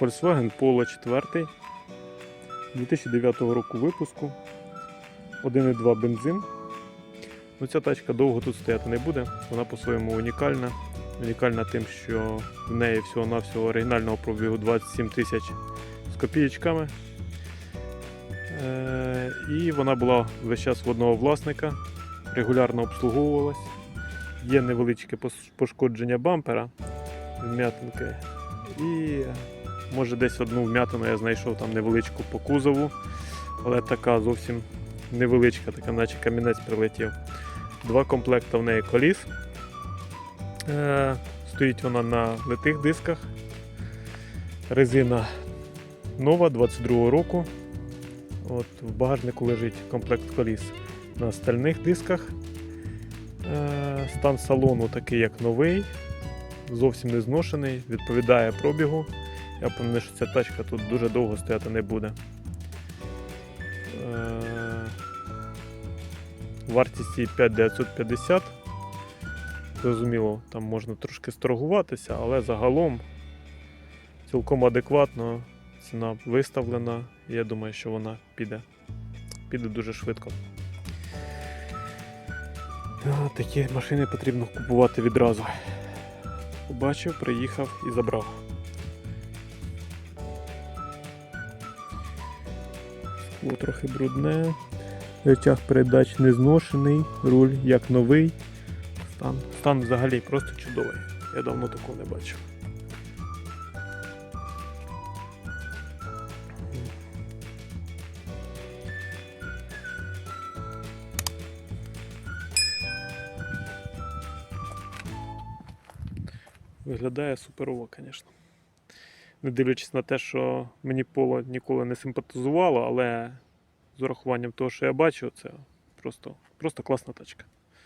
Volkswagen Polo 4 2009 року випуску. 1,2 бензин. Ну, ця тачка довго тут стояти не буде. Вона по-своєму унікальна. Унікальна тим, що в неї всього-навсього оригінального пробігу 27 тисяч з копієчками. Е, і вона була весь час в одного власника, регулярно обслуговувалась. Є невеличке пошкодження бампера, вм'ятинки. І може десь одну вм'ятину я знайшов там невеличку по кузову, але така зовсім невеличка, така наче камінець прилетів. Два комплекти в неї коліс. Е, стоїть вона на литих дисках. Резина нова 22 року. От, в багажнику лежить комплект коліс на стальних дисках. Е, стан салону такий, як новий, зовсім не зношений, відповідає пробігу. Я впевнений, що ця тачка тут дуже довго стояти не буде. Е, Вартість її 5950. Зрозуміло, там можна трошки сторгуватися, але загалом цілком адекватно ціна виставлена. і Я думаю, що вона піде. Піде дуже швидко. Такі машини потрібно купувати відразу. Побачив, приїхав і забрав. Скло трохи брудне. Речах передач не зношений, руль як новий. Стан, стан взагалі просто чудовий. Я давно такого не бачив. Виглядає суперово, звісно. Не дивлячись на те, що мені поло ніколи не симпатизувало, але з урахуванням того, що я бачу, це просто, просто класна тачка.